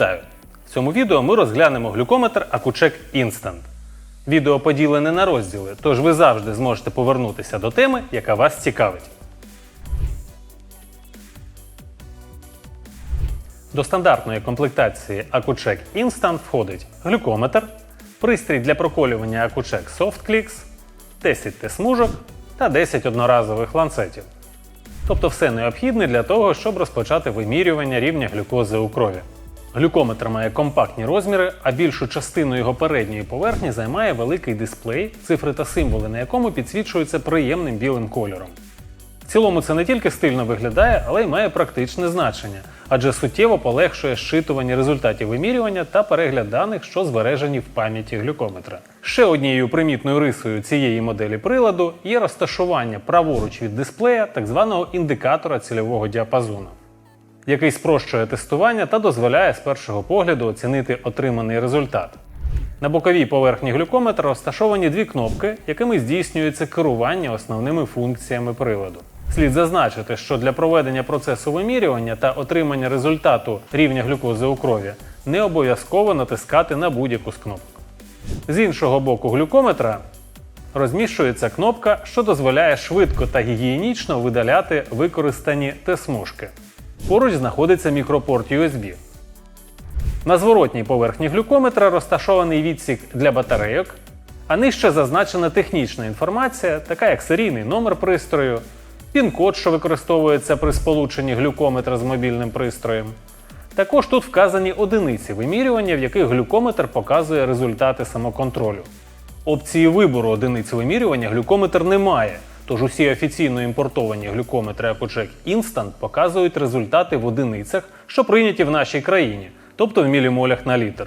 Вітаю! В цьому відео ми розглянемо глюкометр Акучек Instant. Відео поділене на розділи, тож ви завжди зможете повернутися до теми, яка вас цікавить. До стандартної комплектації Акучек Instant входить глюкометр, пристрій для проколювання Акучек SoftClicks, 10 Т-смужок та 10 одноразових ланцетів. Тобто все необхідне для того, щоб розпочати вимірювання рівня глюкози у крові. Глюкометр має компактні розміри, а більшу частину його передньої поверхні займає великий дисплей, цифри та символи на якому підсвічуються приємним білим кольором. В цілому це не тільки стильно виглядає, але й має практичне значення, адже суттєво полегшує зчитування результатів вимірювання та перегляд даних, що збережені в пам'яті глюкометра. Ще однією примітною рисою цієї моделі приладу є розташування праворуч від дисплея так званого індикатора цільового діапазону, який спрощує тестування та дозволяє з першого погляду оцінити отриманий результат. На боковій поверхні глюкометра розташовані дві кнопки, якими здійснюється керування основними функціями приладу. Слід зазначити, що для проведення процесу вимірювання та отримання результату рівня глюкози у крові не обов'язково натискати на будь-яку з кнопок. З іншого боку глюкометра розміщується кнопка, що дозволяє швидко та гігієнічно видаляти використані Т-смужки. Поруч знаходиться мікропорт USB. На зворотній поверхні глюкометра розташований відсік для батарейок, а нижче зазначена технічна інформація, така як серійний номер пристрою, пін-код, що використовується при сполученні глюкометра з мобільним пристроєм. Також тут вказані одиниці вимірювання, в яких глюкометр показує результати самоконтролю. Опції вибору одиниць вимірювання глюкометр не має, тож усі офіційно імпортовані глюкометри Акучек Instant показують результати в одиницях, що прийняті в нашій країні, тобто в мілімолях на літр.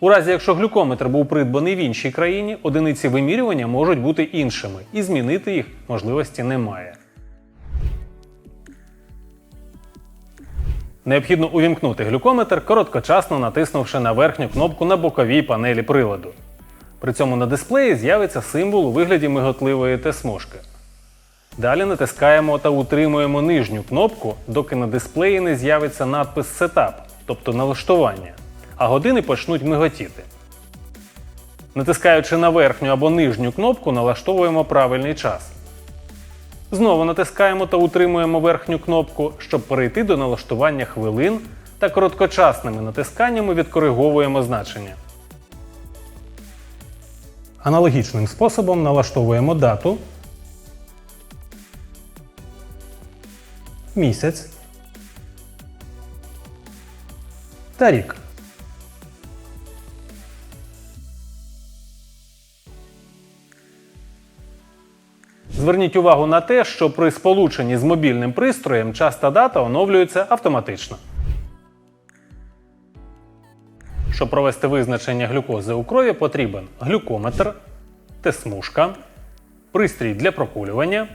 У разі, якщо глюкометр був придбаний в іншій країні, одиниці вимірювання можуть бути іншими, і змінити їх можливості немає. Необхідно увімкнути глюкометр, короткочасно натиснувши на верхню кнопку на боковій панелі приладу. При цьому на дисплеї з'явиться символ у вигляді миготливої Т-смужки. Далі натискаємо та утримуємо нижню кнопку, доки на дисплеї не з'явиться надпис Setup, тобто налаштування, а години почнуть миготіти. Натискаючи на верхню або нижню кнопку, налаштовуємо правильний час. Знову натискаємо та утримуємо верхню кнопку, щоб перейти до налаштування хвилин та короткочасними натисканнями відкориговуємо значення. Аналогічним способом налаштовуємо дату, місяць та рік. Зверніть увагу на те, що при сполученні з мобільним пристроєм час та дата оновлюються автоматично. Щоб провести визначення глюкози у крові, потрібен глюкометр, Т-смужка, пристрій для прокулювання,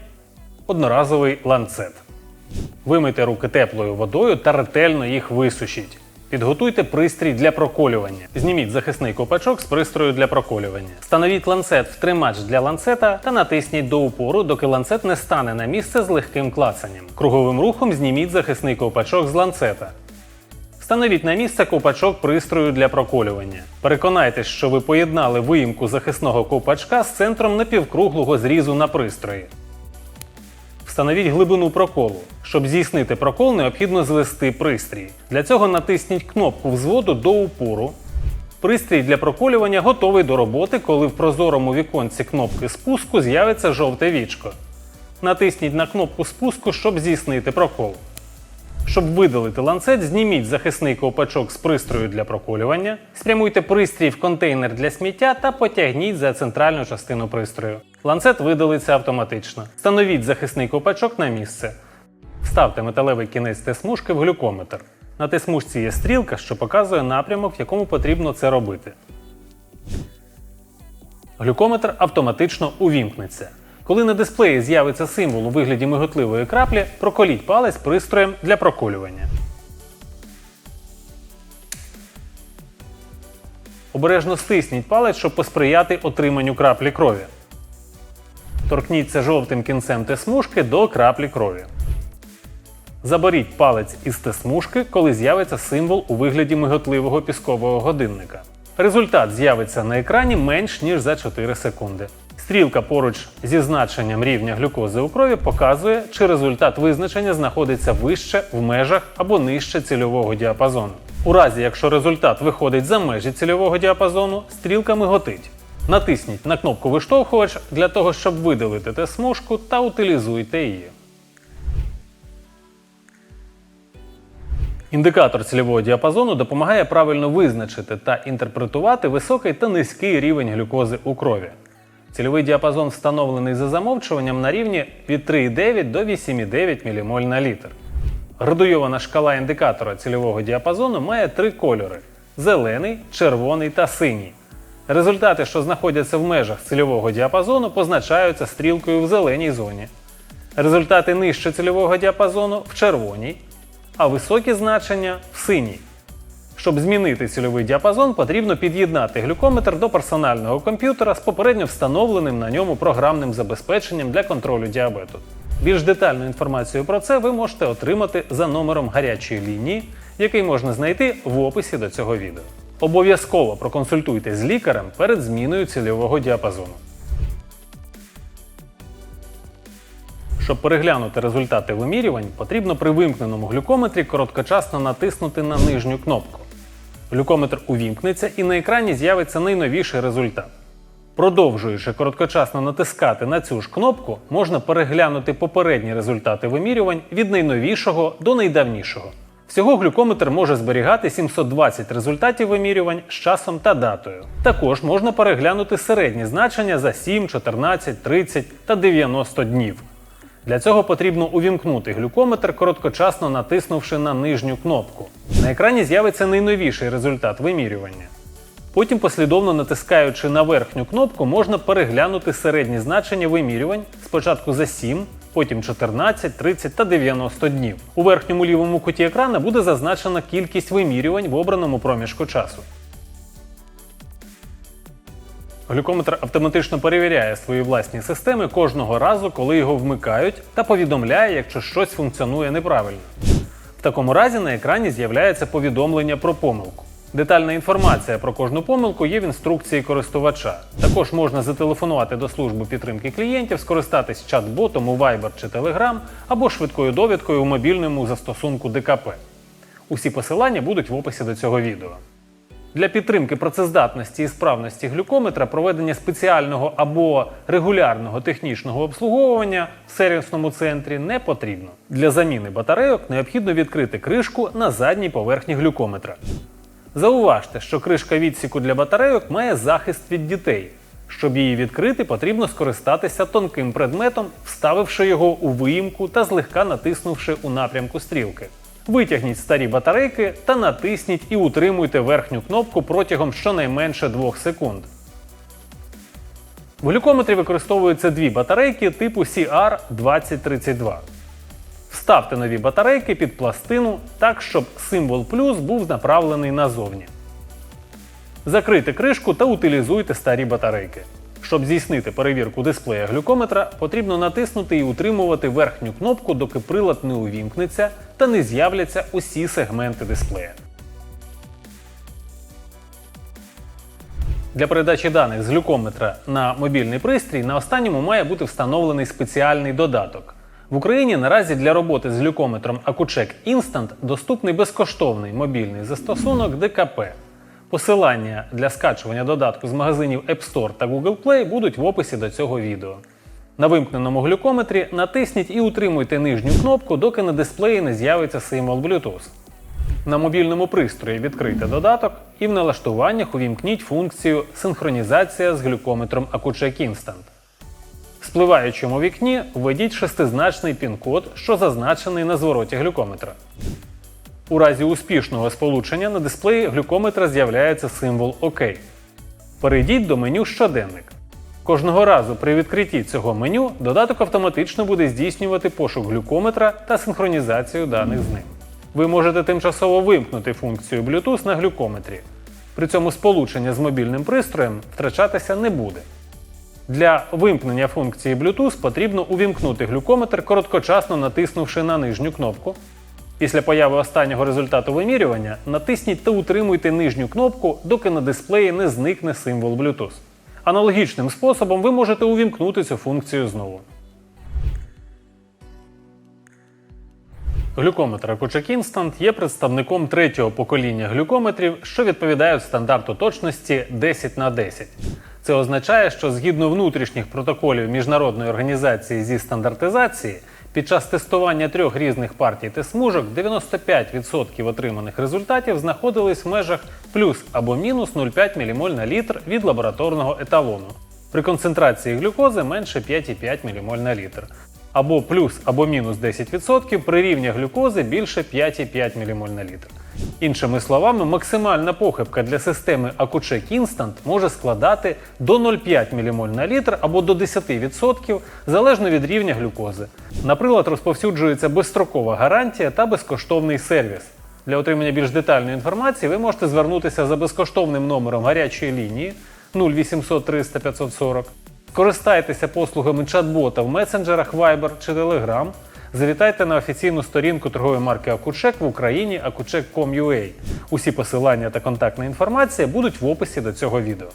одноразовий ланцет. Вимийте руки теплою водою та ретельно їх висушіть. Підготуйте пристрій для проколювання. Зніміть захисний копачок з пристрою для проколювання. Встановіть ланцет в тримач для ланцета та натисніть до упору, доки ланцет не стане на місце з легким клацанням. Круговим рухом зніміть захисний ковпачок з ланцета. Встановіть на місце ковпачок пристрою для проколювання. Переконайтесь, що ви поєднали виїмку захисного ковпачка з центром напівкруглого зрізу на пристрої. Встановіть глибину проколу. Щоб здійснити прокол, необхідно звести пристрій. Для цього натисніть кнопку взводу до упору. Пристрій для проколювання готовий до роботи, коли в прозорому віконці кнопки спуску з'явиться жовте вічко. Натисніть на кнопку спуску, щоб здійснити прокол. Щоб видалити ланцет, зніміть захисний ковпачок з пристрою для проколювання, спрямуйте пристрій в контейнер для сміття та потягніть за центральну частину пристрою. Ланцет видалиться автоматично. Встановіть захисний ковпачок на місце. Вставте металевий кінець Т-смужки в глюкометр. На Т-смужці є стрілка, що показує напрямок, в якому потрібно це робити. Глюкометр автоматично увімкнеться. Коли на дисплеї з'явиться символ у вигляді миготливої краплі, проколіть палець пристроєм для проколювання. Обережно стисніть палець, щоб посприяти отриманню краплі крові. Торкніться жовтим кінцем Т-смужки до краплі крові. Заберіть палець із Т-смужки, коли з'явиться символ у вигляді миготливого піскового годинника. Результат з'явиться на екрані менш ніж за 4 секунди. Стрілка поруч зі значенням рівня глюкози у крові показує, чи результат визначення знаходиться вище в межах або нижче цільового діапазону. У разі, якщо результат виходить за межі цільового діапазону, стрілка миготить. Натисніть на кнопку виштовхувач для того, щоб видалити Т-смужку та утилізуйте її. Індикатор цільового діапазону допомагає правильно визначити та інтерпретувати високий та низький рівень глюкози у крові. Цільовий діапазон встановлений за замовчуванням на рівні від 3,9 до 8,9 ммоль на літр. Градуйована шкала індикатора цільового діапазону має три кольори: зелений, червоний та синій. Результати, що знаходяться в межах цільового діапазону, позначаються стрілкою в зеленій зоні. Результати нижче цільового діапазону в червоній, а високі значення в синій. Щоб змінити цільовий діапазон, потрібно під'єднати глюкометр до персонального комп'ютера з попередньо встановленим на ньому програмним забезпеченням для контролю діабету. Більш детальну інформацію про це ви можете отримати за номером гарячої лінії, який можна знайти в описі до цього відео. Обов'язково проконсультуйтесь з лікарем перед зміною цільового діапазону. Щоб переглянути результати вимірювань, потрібно при вимкненому глюкометрі короткочасно натиснути на нижню кнопку. Глюкометр увімкнеться і на екрані з'явиться найновіший результат. Продовжуючи короткочасно натискати на цю ж кнопку, можна переглянути попередні результати вимірювань від найновішого до найдавнішого. Всього глюкометр може зберігати 720 результатів вимірювань з часом та датою. Також можна переглянути середні значення за 7, 14, 30 та 90 днів. Для цього потрібно увімкнути глюкометр, короткочасно натиснувши на нижню кнопку. На екрані з'явиться найновіший результат вимірювання. Потім, послідовно натискаючи на верхню кнопку, можна переглянути середні значення вимірювань спочатку за 7, потім 14, 30 та 90 днів. У верхньому лівому куті екрана буде зазначена кількість вимірювань в обраному проміжку часу. Глюкометр автоматично перевіряє свої власні системи кожного разу, коли його вмикають, та повідомляє, якщо щось функціонує неправильно. В такому разі на екрані з'являється повідомлення про помилку. Детальна інформація про кожну помилку є в інструкції користувача. Також можна зателефонувати до служби підтримки клієнтів, скористатись чат-ботом у Viber чи Telegram або швидкою довідкою у мобільному застосунку ДКП. Усі посилання будуть в описі до цього відео. Для підтримки працездатності і справності глюкометра проведення спеціального або регулярного технічного обслуговування в сервісному центрі не потрібно. Для заміни батарейок необхідно відкрити кришку на задній поверхні глюкометра. Зауважте, що кришка відсіку для батарейок має захист від дітей. Щоб її відкрити, потрібно скористатися тонким предметом, вставивши його у виїмку та злегка натиснувши у напрямку стрілки. Витягніть старі батарейки та натисніть і утримуйте верхню кнопку протягом щонайменше 2 секунд. В глюкометрі використовуються дві батарейки типу CR2032. Вставте нові батарейки під пластину так, щоб символ плюс був направлений назовні. Закрийте кришку та утилізуйте старі батарейки. Щоб здійснити перевірку дисплея глюкометра, потрібно натиснути і утримувати верхню кнопку, доки прилад не увімкнеться та не з'являться усі сегменти дисплея. Для передачі даних з глюкометра на мобільний пристрій на останньому має бути встановлений спеціальний додаток. В Україні наразі для роботи з глюкометром Accucheck Instant доступний безкоштовний мобільний застосунок ДКП. Посилання для скачування додатку з магазинів App Store та Google Play будуть в описі до цього відео. На вимкненому глюкометрі натисніть і утримуйте нижню кнопку, доки на дисплеї не з'явиться символ Bluetooth. На мобільному пристрої відкрийте додаток і в налаштуваннях увімкніть функцію Синхронізація з глюкометром Accucheck Instant. В спливаючому вікні введіть шестизначний пін-код, що зазначений на звороті глюкометра. У разі успішного сполучення на дисплеї глюкометра з'являється символ ОК. Перейдіть до меню Щоденник. Кожного разу при відкритті цього меню додаток автоматично буде здійснювати пошук глюкометра та синхронізацію даних з ним. Ви можете тимчасово вимкнути функцію Bluetooth на глюкометрі. При цьому сполучення з мобільним пристроєм втрачатися не буде. Для вимкнення функції Bluetooth потрібно увімкнути глюкометр, короткочасно натиснувши на нижню кнопку, Після появи останнього результату вимірювання натисніть та утримуйте нижню кнопку, доки на дисплеї не зникне символ Bluetooth. Аналогічним способом ви можете увімкнути цю функцію знову. Глюкометр Акучек Instant є представником третього покоління глюкометрів, що відповідають стандарту точності 10 на 10. Це означає, що згідно внутрішніх протоколів Міжнародної організації зі стандартизації, під час тестування трьох різних партій тест-смужок 95% отриманих результатів знаходились в межах плюс або мінус 0,5 ммоль на літр від лабораторного еталону. При концентрації глюкози менше 5,5 ммоль на літр. Або плюс або мінус 10% при рівні глюкози більше 5,5 ммоль на літр. Іншими словами, максимальна похибка для системи Accucheck Instant може складати до 0,5 ммоль на літр або до 10% залежно від рівня глюкози. На прилад розповсюджується безстрокова гарантія та безкоштовний сервіс. Для отримання більш детальної інформації ви можете звернутися за безкоштовним номером гарячої лінії 0800 300 540 Скористайтеся послугами чат-бота в месенджерах Viber чи Telegram. Завітайте на офіційну сторінку торгової марки Акучек в Україні akucheck.com.ua. Усі посилання та контактна інформація будуть в описі до цього відео.